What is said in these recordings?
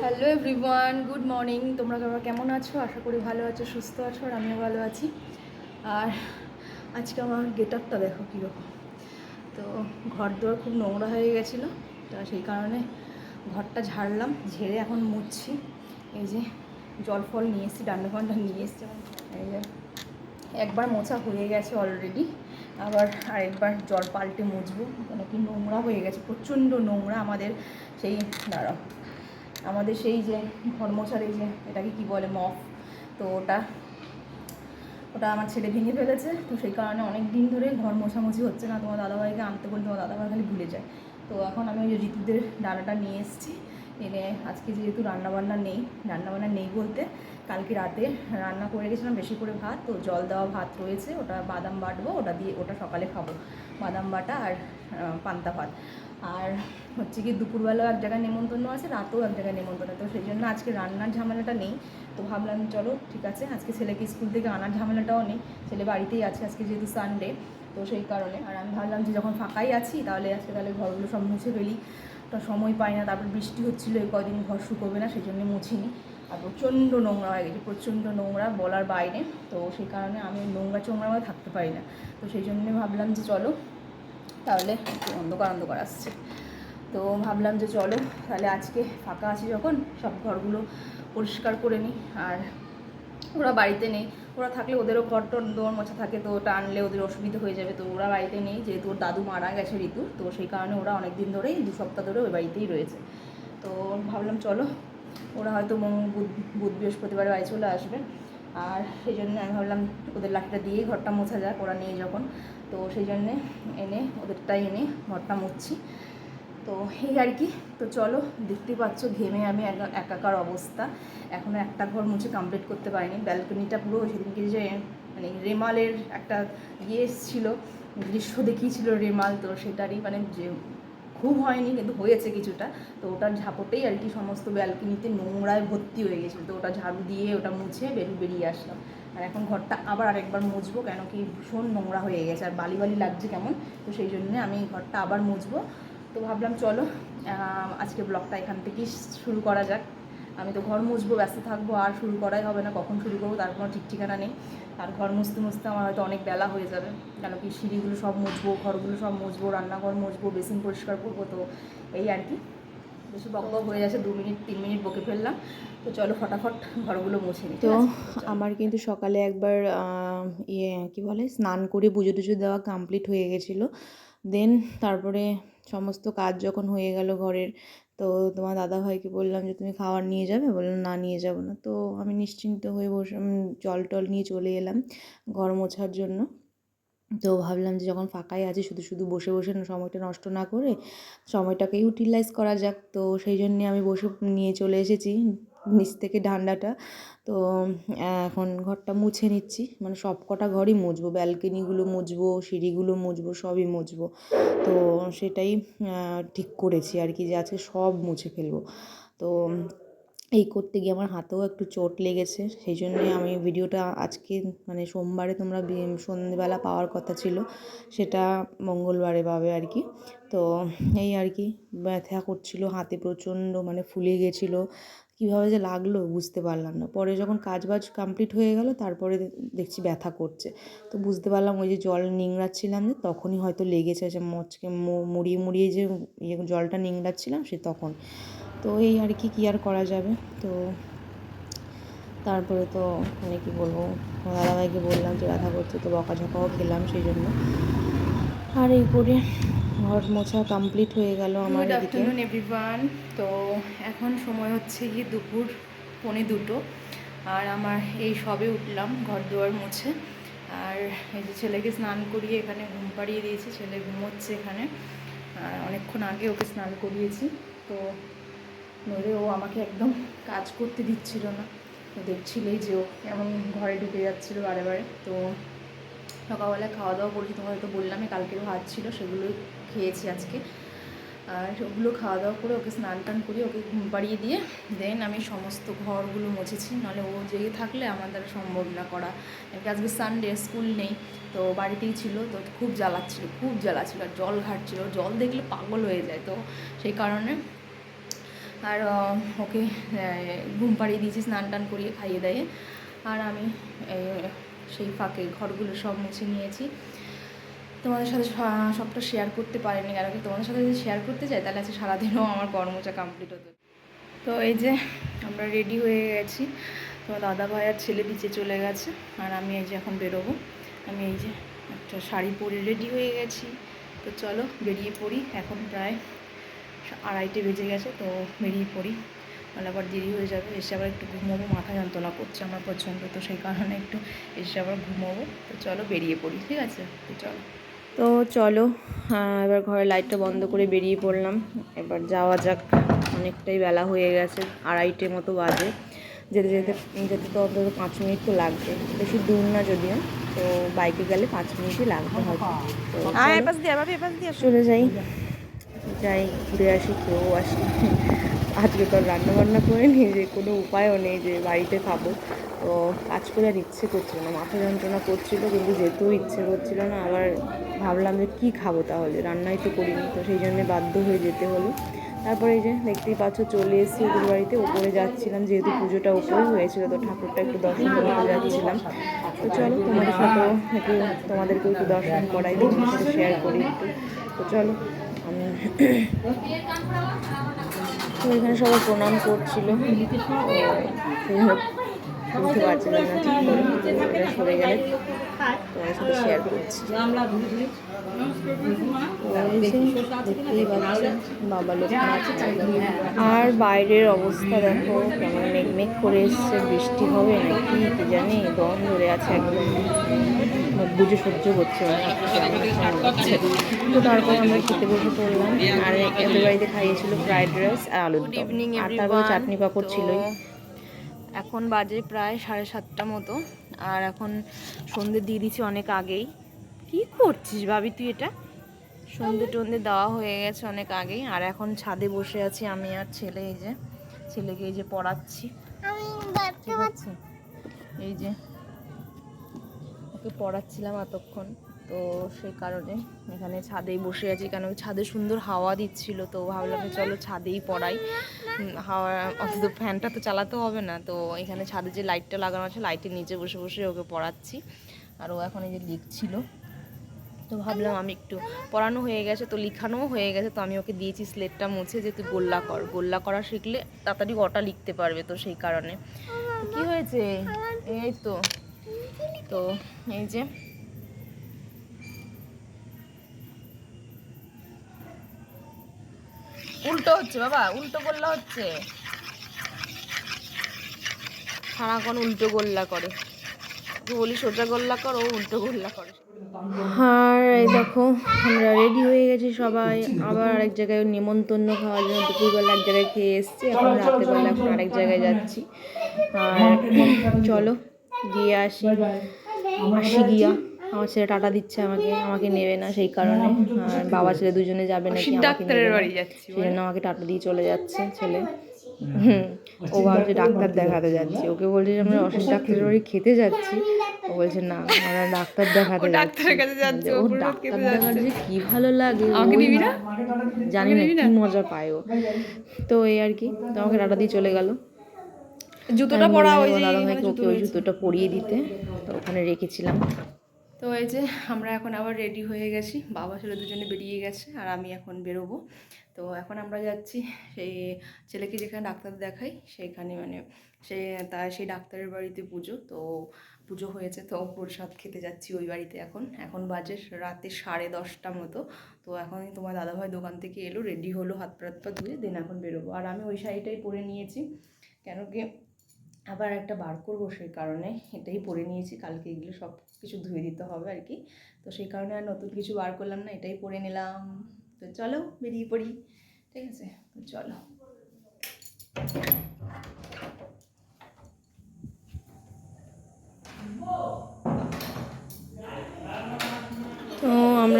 Hello everyone good morning তোমরা সবাই কেমন আছো? আশা করি ভালো আছো, সুস্থ আছো, আর আমিও ভালো আছি। আর আজকে আমার গেট আপটা দেখো কীরকম। তো ঘর দুয়ার খুব নোংরা হয়ে গেছিল, তা সেই কারণে ঘরটা ঝাড়লাম, ঝেড়ে এখন মুছছি। এই যে জল ফল নিয়ে এসেছি ডান্ডা ফান্ডা নিয়ে এসেছি। এই যে একবার মোছা হয়ে গেছে অলরেডি আবার আরেকবার জল পাল্টে মুছবো। কেন কি নোংরা হয়ে গেছে, প্রচণ্ড নোংরা আমাদের সেই, দাঁড়াও, আমাদের সেই যে ঘর মোছার এই যে, এটাকে কি বলে, মফ? তো ওটা ওটা আমার ছেলে ভেঙে ফেলেছে। তো সেই কারণে অনেক দিন ধরে ঘর মোছামুছি হচ্ছে না। তোমার দাদাভাইকে আনতে বলি তোমার দাদাভাই খালি ভুলে যায়। তো এখন আমি ওই যে ঋতুদের ডানাটা নিয়ে এসেছি। এনে আজকে যেহেতু রান্নাবান্না নেই রান্নাবান্না নেই বলতে কালকে রাতে রান্না করে গেছিলাম বেশি করে ভাত। তো জল দেওয়া ভাত রয়েছে, ওটা বাদাম বাটবো, ওটা দিয়ে ওটা সকালে খাব। বাদাম বাটা আর পান্তা ভাত। আর হচ্ছে কি দুপুরবেলাও এক জায়গায় নেমন্তন্ন আছে, রাতেও এক জায়গায় নেমন্তন্ন, তো সেই জন্য আজকে রান্নার ঝামেলাটা নেই। তো ভাবলাম চলো, ঠিক আছে, আজকে ছেলেকে স্কুল থেকে আনার ঝামেলাটাও নেই, ছেলে বাড়িতেই আছে আজকে যেহেতু সানডে তো সেই কারণে। আর আমি ভাবলাম যে যখন ফাঁকাই আছি, তাহলে আজকে তাহলে ঘরগুলো সব মুছে ফেলি। তো সময় পাই না, তারপর বৃষ্টি হচ্ছিল এই কদিন ঘর শুকোবে না, সেই জন্য মুছিনি। আর প্রচণ্ড নোংরা হয়ে গেছে, প্রচণ্ড নোংরা বলার বাইরে, তো সেই কারণে আমি নোংরা চোংরা থাকতে পারি না। তো সেই জন্য ভাবলাম যে চলো তাহলে অন্ধকার অন্ধকার আসছে। তো ভাবলাম যে চলো, তাহলে আজকে ফাঁকা আছি যখন, সব ঘরগুলো পরিষ্কার করে নিই। আর ওরা বাড়িতে নেই, ওরা থাকলে ওদেরও ঘর টর দোয়ার মোছা থাকে, তো ওটা আনলে ওদের অসুবিধা হয়ে যাবে। তো ওরা বাড়িতে নেই, যেহেতু ওর দাদু মারা গেছে ঋতু, তো সেই কারণে ওরা অনেক দিন ধরেই দু সপ্তাহ ধরে ওই বাড়িতেই রয়েছে। তো ভাবলাম চলো, ওরা হয়তো বুধ বৃহস্পতিবার বাড়ি চলে আসবে। আর সেই জন্য আমি ভাবলাম ওদের লাঠিটা দিয়েই ঘরটা মোছা যাক, ওরা নেই যখন। তো সেই জন্যে এনে ওদেরটাই এনে ঘরটা মুছছি। তো এই আর কি। তো চলো, দেখতেই পাচ্ছ ঘেমে আমি একা- একাকার অবস্থা। এখনও একটা ঘর মুছে কমপ্লিট করতে পারিনি। ব্যালকনিটা পুরো সেদিনকে যে মানে রেমালের একটা ইয়ে ছিল দৃশ্য দেখিয়েছিল রেমাল, তো সেটারই মানে যে খুব হয়নি, কিন্তু হয়েছে কিছুটা। তো ওটার ঝাপটেই আর কি সমস্ত ব্যালকনিতে নোংরায় ভর্তি হয়ে গেছিল। তো ওটা ঝাড়ু দিয়ে ওটা মুছে বেরিয়ে বেরিয়ে আসলাম। আর এখন ঘরটা আবার আরেকবার মুছবো, কেন কি ভীষণ নোংরা হয়ে গেছে। আর বালি বালি লাগছে কেমন? তো সেই জন্যে আমি ঘরটা আবার মুছবো। তো ভাবলাম চলো আজকে ব্লগটা এখান থেকেই শুরু করা যাক। আমি তো ঘর মুছবো ব্যস্ত থাকব আর শুরু করাই হবে না কখন শুরু করব তার কোনো ঠিক ঠিকানা নেই। আর ঘর মুছতে মুছতে আমার হয়তো অনেক বেলা হয়ে যাবে কেন কি সিঁড়িগুলো সব মুছবো ঘরগুলো সব মুছবো রান্নাঘর মুছবো বেসিন পরিষ্কার করব তো এই আর কি। বেশি বক বক হয়ে যাচ্ছে দু মিনিট তিন মিনিট বকে ফেললাম তো চলো ফটাফট ঘরগুলো মুছে নিই তো আমার কিন্তু সকালে একবার ইয়ে কি বলে স্নান করে পুজো টুজো দেওয়া কমপ্লিট হয়ে গেছিল। দেন তারপরে সমস্ত কাজ যখন হয়ে গেল ঘরের, তো তোমার দাদা ভাইকে বললাম যে, তুমি খাবার নিয়ে যাবে? বললাম না, নিয়ে যাব না। তো আমি নিশ্চিন্ত হয়ে বসে জল টল নিয়ে চলে এলাম ঘর মোছার জন্য। তো ভাবলাম যে, যখন ফাঁকাই আছে, শুধু শুধু বসে বসে সময়টা নষ্ট না করে সময়টাকে ইউটিলাইজ করা যাক। তো সেই জন্যে আমি বসে, নিয়ে চলে এসেছি। নিচ থেকে ডান্ডাটা। তো, এখন ঘরটা মুছে নিচ্ছি। মানে সব কটা ঘরই মুছবো। ব্যালকনিগুলো মুছবো, সিঁড়িগুলো মুছবো, সবই মুছবো। তো সেটাই ঠিক করেছি আর কি যে আজকে সব মুছে ফেলব। তো এই করতে গিয়ে আমার হাতেও একটু চোট লেগেছে। সেই জন্যে আমি ভিডিওটা আজকে মানে সোমবারে তোমরা সন্ধেবেলা পাওয়ার কথা ছিল। সেটা মঙ্গলবারে পাবে আর কি। তো এই আর কি, ব্যথা করছিল, হাতে প্রচণ্ড মানে ফুলে গেছিল। কীভাবে যে লাগল বুঝতে পারলাম না। পরে যখন কাজ বাজ কমপ্লিট হয়ে গেল, তারপরে দেখছি ব্যথা করছে। তো বুঝতে পারলাম ওই যে জল নিংড়াচ্ছিলাম যে, তখনই হয়তো লেগেছে যে মচকে মুড়িয়ে মুড়িয়ে যে ইয়ে জলটা নিংড়াচ্ছিলাম সে তখন। তো এই আর কি, কী আর করা যাবে? তো তারপরে তো মানে কী বলব, দাদাভাইকে বললাম যে ব্যথা করছে, তো বকাঝকাও খেলাম সেই জন্য। আর এই করে ঘর মোছা কমপ্লিট হয়ে গেল আমার আফটারনুন এভরিওয়ান তো এখন সময় হচ্ছে কি দুপুর পৌনে দুটো। আর আমার এই সবে উঠলাম ঘর দুয়ার মুছে। আর এই যে ছেলেকে স্নান করিয়ে এখানে ঘুম পাড়িয়ে দিয়েছি ছেলে ঘুমোচ্ছে এখানে। আর অনেকক্ষণ আগে ওকে স্নান করিয়েছি। তো নইলে ও আমাকে একদম কাজ করতে দিচ্ছিল না। দেখছিলেই যে ও এমন ঘরে ঢুকে যাচ্ছিল বারে বারে। তো সকালবেলায় খাওয়া দাওয়া করেছি তোমার হয়তো বললামই কালকের ভাত ছিল, সেগুলোই খেয়েছি আজকে। আর ওগুলো খাওয়া দাওয়া করে ওকে স্নান টান করি ওকে ঘুম পাড়িয়ে দিয়ে দেন আমি সমস্ত ঘরগুলো মুছেছি, নাহলে ও জেগে থাকলে আমার দ্বারা সম্ভব না করা। আজকে সানডে স্কুল নেই, তো বাড়িতেই ছিল, তো খুব জ্বালাচ্ছিল খুব জ্বালাচ্ছিল, আর জল ঘাটছিল, জল দেখলে পাগল হয়ে যায় তো, সেই কারণে। আর ওকে ঘুম পাড়িয়ে দিয়েছি, স্নান টান করিয়ে খাইয়ে দেয়ে আর আমি সেই ফাঁকে ঘরগুলো সব মুছে নিয়েছি। তোমাদের সাথে সবটা শেয়ার করতে পারিনি কি তোমাদের সাথে যদি শেয়ার করতে চাই তাহলে আজকে সারাদিনও আমার কর্মচা কমপ্লিট হতো তো এই যে, আমরা রেডি হয়ে গেছি। তোমার দাদা ভাই আর ছেলে নিচে চলে গেছে, আর আমি এই যে এখন বেরোবো। আমি এই যে একটা শাড়ি পরে রেডি হয়ে গেছি। তো চলো বেরিয়ে পড়ি, এখন প্রায় আড়াইটে বেজে গেছে, তো বেরিয়ে পড়ি। তাহলে আবার দেরি হয়ে যাবে এসে আবার একটু ঘুমোবো মাথা যন্ত্রণা করছে আমার প্রচণ্ড তো সেই কারণে একটু এসে আবার ঘুমোবো। তো চলো বেরিয়ে পড়ি ঠিক আছে? তো চলো। তো চলো হ্যাঁ, এবার ঘরে লাইটটা বন্ধ করে বেরিয়ে পড়লাম। এবার যাওয়া যাক অনেকটাই বেলা হয়ে গেছে আড়াইটে মতো বাজে। যেতে যেতে যেতে তো অন্তত পাঁচ মিনিট তো লাগবে। বেশি দূর না যদিও তো বাইকে গেলে পাঁচ মিনিটই লাগবে হয়তো। তো চলে যাই। যাই, ঘুরে আসি, খেয়েও আসি। আজকে তো রান্না বান্না করে নিয়ে যে কোনো উপায়ও নেই যে বাড়িতে খাব। তো কাজ করে আর ইচ্ছে করছিল না, মাথা যন্ত্রণা করছিল, কিন্তু যেতেও ইচ্ছে করছিল না, আবার ভাবলাম যে কী খাব তাহলে? রান্নাই তো করিনি, তো সেই জন্য বাধ্য হয়ে যেতে হলো। তারপরে এই যে দেখতেই পাচ্ছ, চলে এসেছি ওদের বাড়িতে, ওপরে যাচ্ছিলাম, যেহেতু পুজোটা ওপরে হয়েছিল, তো ঠাকুরটা একটু দর্শন করতে যাচ্ছিলাম। তো চলো, তোমাদের সাথেও একটু তোমাদেরকেও একটু দর্শন করাই শেয়ার করি একটু। তো চলো এখানে সবাই প্রণাম করছিল। বুঝতে পারছিলাম সরে গেলে তোমাদের সাথে শেয়ার করছি। আর বাইরের অবস্থা দেখো কেমন মেঘমেঘ করে এসছে বৃষ্টি হবে নাকি কি জানি দম ধরে আছে একদম। বুঝে সহ্য করছে হচ্ছে। তো তারপরে আমরা খেতে বসে পড়লাম। আর এদের বাড়িতে খাইয়েছিল ফ্রাইড রাইস আর আলুর ইভিনিং আর তারপরে চাটনি পাঁপড় ছিলই। এখন বাজে প্রায় সাড়ে সাতটা মতো। আর এখন সন্ধে দিয়ে দিচ্ছি অনেক আগেই। কি করছিস ভাবি তুই এটা? সন্ধে টন্ধে দেওয়া হয়ে গেছে অনেক আগেই। আর এখন ছাদে বসে আছি আমি আর ছেলে এই যে ছেলেকে এই যে পড়াচ্ছি। ঠিক আছে? এই যে ওকে পড়াচ্ছিলাম এতক্ষণ। তো সেই কারণে এখানে ছাদেই বসে আছি। কেন ছাদে সুন্দর হাওয়া দিচ্ছিল তো ভাবলাম চলো ছাদেই পড়াই। হাওয়া অন্তত ফ্যানটা তো চালাতে হবে না। তো এখানে ছাদে যে লাইটটা লাগানো আছে লাইটের নিচে বসে বসে ওকে পড়াচ্ছি। আর ও এখন এই যে লিখছিল। তো ভাবলাম আমি একটু পড়ানো হয়ে গেছে, তো লিখানোও হয়ে গেছে, তো আমি ওকে দিয়েছি স্লেটটা মুছে যে তুই গোল্লা কর। গোল্লা করা শিখলে তাড়াতাড়ি ওটা লিখতে পারবে তো সেই কারণে। কি হয়েছে? এই তো তো এই যে। উল্টো হচ্ছে বাবা, উল্টো গোল্লা হচ্ছে। সারাক্ষণ উল্টো গোল্লা করে। বলি সোজা গোল্লা কর, ও উল্টো গোল্লা করে। আর এই দেখো আমরা রেডি হয়ে গেছি সবাই। আবার আরেক জায়গায় নিমন্ত্রণ খাওয়ার জন্য দুপুরবেলা এক জায়গায় খেয়ে এসেছি। এখন রাত্রেবেলা এখন আরেক জায়গায় যাচ্ছি। আর চলো গিয়ে আসি। আসি গিয়া। আমার ছেলে টাটা দিচ্ছে আমাকে আমাকে নেবে না সেই কারণে। আর বাবা ছেলে দুজনে যাবে নাকি ডাক্তারের বাড়ি যাচ্ছি সেই জন্য আমাকে টাটা দিয়ে চলে যাচ্ছে ছেলে। হুম, ও ভাবছে ডাক্তার দেখাতে যাচ্ছি। ওকে বলছে যে আমরা অসুখ ডাক্তারের বাড়ি খেতে যাচ্ছি। ও বলছে না আমরা ডাক্তার দেখাতে ডাক্তারের কাছে যাচ্ছে, ও ডাক্তার দেখার যে কি ভালো লাগে আমাকে নিবি না? জানি না কি মজা পায় ও। তো এই আর কি তো আমাকে টাটা দিয়ে চলে গেল। জুতোটা পরা ওই যে দাদা ভাইকে ওকে ওই জুতোটা পরিয়ে দিতে। তো ওখানে রেখেছিলাম। তো এই যে আমরা এখন আবার রেডি হয়ে গেছি। বাবা ছেলে দুজনে বেরিয়ে গেছে আর আমি এখন বেরোবো। তো এখন আমরা যাচ্ছি সেই ছেলেকে যেখানে ডাক্তার দেখাই সেইখানে মানে সে তা সেই ডাক্তারের বাড়িতে পুজো। তো পুজো হয়েছে, তো প্রসাদ খেতে যাচ্ছি ওই বাড়িতে এখন। এখন বাজে রাতে সাড়ে দশটা মতো। তো এখন তোমার দাদাভাই দোকান থেকে এলো রেডি হলো, হাত পা হাত পা ধুয়ে দেন এখন বেরোবো। আর আমি ওই শাড়িটাই পরে নিয়েছি, কেন কি আবার একটা বার করব সেই কারণে। এটাই পরে নিয়েছি, কালকে এগুলো সব কিছু ধুয়ে দিতে হবে আর কি। তো সেই কারণে আর নতুন কিছু বার করলাম না, এটাই পরে নিলাম। তো চলো বেরিয়ে পড়ি, ঠিক আছে? তো চলো।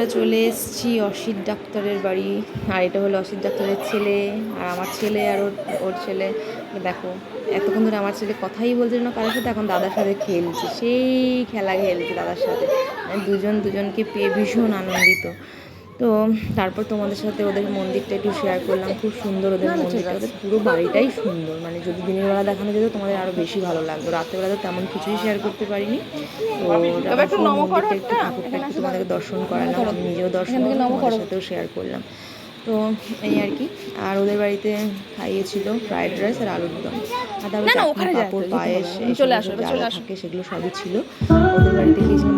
আমরা চলে এসেছি অসিত ডাক্তারের বাড়ি। আর এটা হলো অসিত ডাক্তারের ছেলে, আর আমার ছেলে আর ওর ওর ছেলে। দেখো, এতক্ষণ ধরে আমার ছেলে কথাই বলছিল না কারোর সাথে, এখন দাদার সাথে খেলছে। সেই খেলা খেলছে দাদার সাথে। মানে দুজন দুজনকে পেয়ে ভীষণ আনন্দিত। তো তারপর তোমাদের সাথে ওদের মন্দিরটা একটু শেয়ার করলাম। খুব সুন্দর ওদের মন্দিরটা। ওদের পুরো বাড়িটাই সুন্দর। মানে যদি দিনের বেলা দেখানো যেত তোমাদের আরও বেশি ভালো লাগতো। রাত্রেবেলা তো তেমন কিছুই শেয়ার করতে পারিনি। তো মন্দিরটা একটু। ঠাকুরটা একটু তোমাদেরকে দর্শন করালাম আমি নিজেও দর্শন তোমাদের সাথেও শেয়ার করলাম। তো এই আর কি। আর ওদের বাড়িতে খাইয়েছিল ফ্রাইড রাইস আর আলুর দম। আর তারপর পায়েস চলে আসো চলে আসো। সেগুলো সবই ছিল। ওদের বাড়িতে খেয়েছিলাম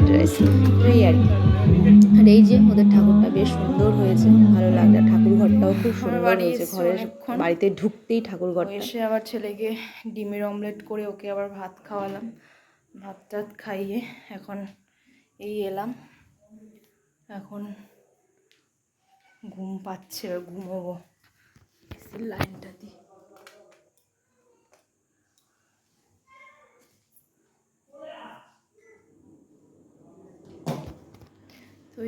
ফ্রাইড রাইস এই আর কি। আর এই যে ওদের ঠাকুরটা বেশ সুন্দর হয়েছে ভালো লাগছে। ঠাকুর ঘরটাও খুব সুন্দর হয়েছে ঘরের বাড়িতে ঢুকতেই ঠাকুর ঘরটা। এসে আবার ছেলেকে ডিমের অমলেট করে ওকে আবার ভাত খাওয়ালাম। ভাত টাত খাইয়ে এখন এই এলাম। এখন ঘুম পাচ্ছে এবার ঘুমোবো। লাইনটা দিই।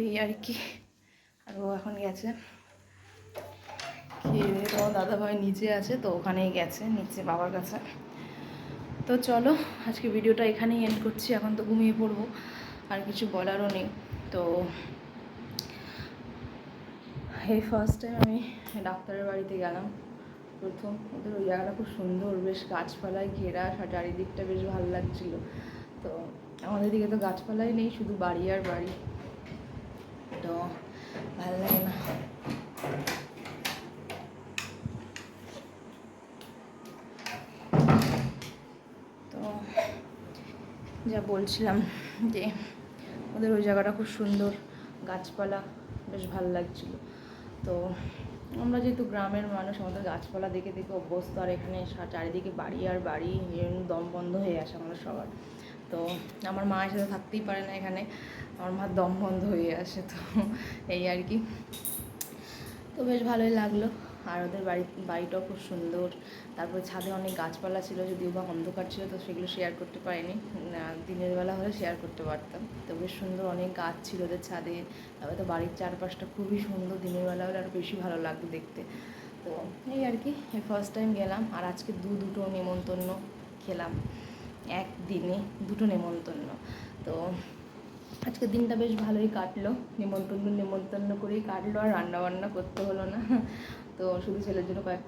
এই আর কি। আর ও এখন গেছে। খেয়ে দিয়ে তো দাদা ভাই নিচে আছে, তো ওখানেই গেছে, নিচে বাবার কাছে। তো চলো, আজকে ভিডিওটা এখানেই এন্ড করছি। এখন তো ঘুমিয়ে পড়ব, আর কিছু বলারও নেই। তো এই ফার্স্ট টাইম আমি ডাক্তারের বাড়িতে গেলাম। প্রথম, ওদের ওই জায়গাটা খুব সুন্দর, বেশ গাছপালায় ঘেরা চারিদিকটা বেশ ভালো লাগছিল। তো আমাদের দিকে তো গাছপালাই নেই, শুধু বাড়ি আর বাড়ি। তো, ভালো লাগে না। তো, যা বলছিলাম যে, ওদের ওই জায়গাটা খুব সুন্দর। গাছপালা বেশ ভালো লাগছিল। তো, আমরা যেহেতু গ্রামের মানুষ, আমাদের গাছপালা দেখে দেখে অভ্যস্ত, আর এখানে চারিদিকে বাড়ি আর বাড়ি দম বন্ধ হয়ে আসে আমাদের সবার। তো আমার মায়ের সাথে থাকতেই পারে না এখানে। আমার মার দম বন্ধ হয়ে আসে তো, এই আর কি। তো বেশ ভালোই লাগল। আর ওদের বাড়ি, বাড়িটাও খুব সুন্দর। তারপরে ছাদে অনেক গাছপালা ছিল, যদিও বা অন্ধকার ছিল, তো সেগুলো শেয়ার করতে পারিনি। দিনের বেলা হলে শেয়ার করতে পারতাম। তো বেশ সুন্দর অনেক গাছ ছিল ওদের ছাদে। তারপরে তো বাড়ির চারপাশটা খুবই সুন্দর, দিনের বেলা হলে আরও বেশি ভালো লাগতো দেখতে। তো এই আর কি ফার্স্ট টাইম গেলাম। আর আজকে দু দুটো নেমন্তন্ন খেলাম। একদিনে দুটো নেমন্তন্ন। তো আজকের দিনটা বেশ ভালোই কাটলো। নিমন্ত্রণ নিমন্ত্রণ করেই কাটলো আর রান্না বান্না করতে হলো না। তো শুধু ছেলের জন্য কয়েক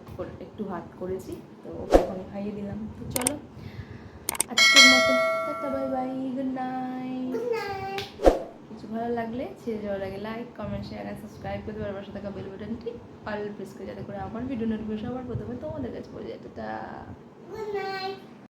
একটু ভাত করেছি। তো ওকে এখন খাইয়ে দিলাম। তো চলো আজকের মতো। Tata bye bye good night কিছু ভালো লাগলে ছেড়ে যাওয়ার আগে লাইক কমেন্ট শেয়ার আর সাবস্ক্রাইব করতে পারবে পাশে থাকা বেল বাটনটি অল প্রেস করে যাতে করে আমার ভিডিও নোটিফিকেশন সবার প্রথমে তোমাদের কাছে পড়ে যায়। টাটা। Good night.